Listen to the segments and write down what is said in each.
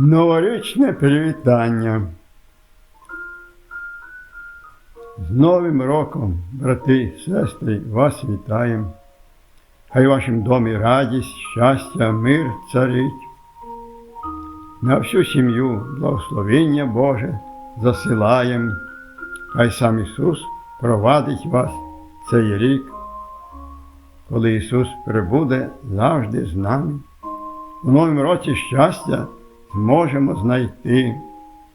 Новорічне привітання. З Новим роком, брати, сестри, вас вітаємо. Хай в вашому домі радість, щастя, мир царить. На всю сім'ю благословення Боже засилаєм. Хай сам Ісус провадить вас цей рік, коли Ісус прибуде завжди з нами. У новому році щастя зможемо знайти.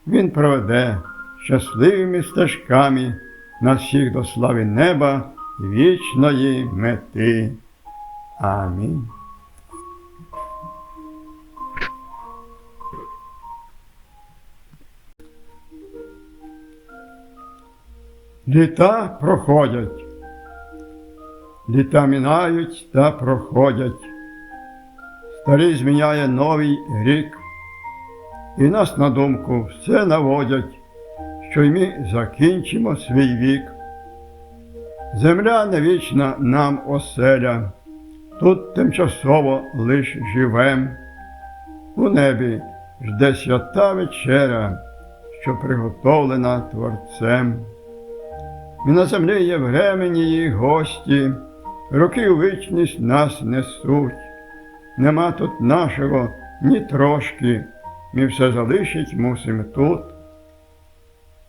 Він проведе щасливими стежками нас всіх до слави неба і вічної мети. Амінь. Літа проходять, літа мінають та проходять. Старий зміняє новий рік, і нас на думку все наводять, що й ми закінчимо свій вік. Земля не вічна нам оселя, тут тимчасово лиш живем. У небі жде свята вечеря, що приготовлена Творцем. І на землі є времені її гості, роки у вічність нас несуть. Нема тут нашого ні трошки, ми все залишить мусим тут.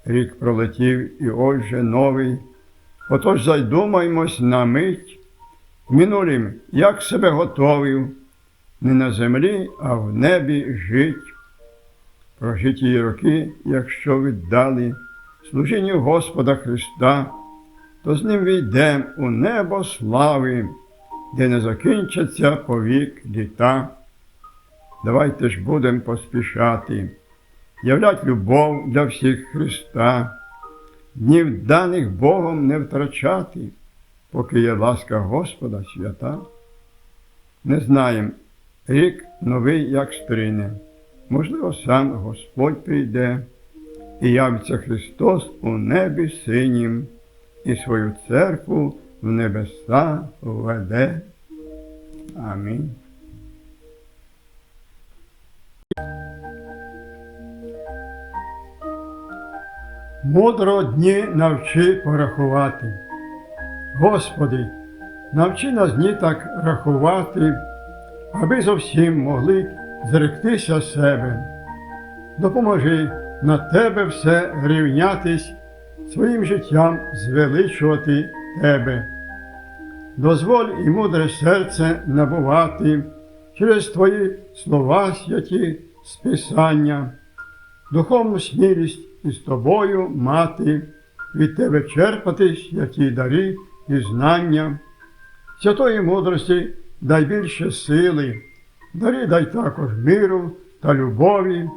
Рік пролетів і ось же новий. Отож задумаймось на мить, минулим, як себе готовив, не на землі, а в небі жить. Прожиті роки, якщо віддали служінню Господа Христа, то з ним війдем у небо слави, де не закінчаться повік літа. Давайте ж будем поспішати, являть любов для всіх Христа, днів даних Богом не втрачати, поки є ласка Господа свята. Не знаєм, рік новий, як стрине, можливо, сам Господь прийде і явиться Христос у небі синім, і свою церкву в небеса введе. Амінь. Мудро дні навчи порахувати. Господи, навчи нас дні так рахувати, аби зовсім могли зректися себе. Допоможи на тебе все рівнятись, своїм життям звеличувати тебе. Дозволь і мудре серце набувати через Твої слова святі з Писання, духовну смілість із тобою мати, від тебе черпати святі дари і знання, святої мудрості дай більше сили, дари дай також миру та любові,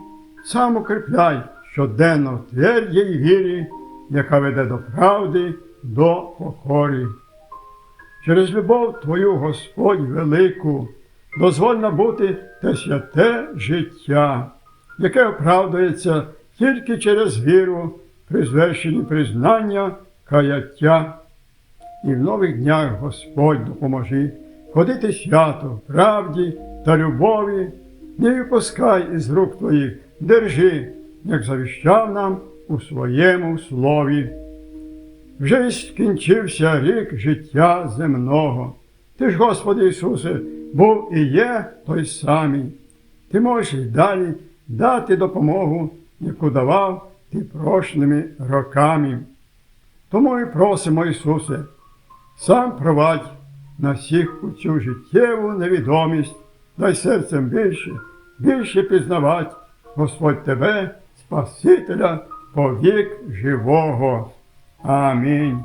сам укріпляй щоденно в твердій вірі, яка веде до правди, до покори. Через любов Твою, Господь велику, дозволь набути те святе життя, яке оправдується тільки через віру, при звершенні признання, каяття. І в нових днях Господь допоможи ходити свято, правді та любові, не випускай із рук Твоїх, держи, як завіщав нам у своєму слові. Вже й скінчився рік життя земного. Ти ж, Господи Ісусе, був і є той самий. Ти можеш і далі дати допомогу, яку давав ти прошлими роками. Тому і просимо, Ісусе, сам провадь на всіх у цю життєву невідомість, дай серцем більше, більше пізнавать, Господь Тебе, Спасителя, повік живого. Амінь.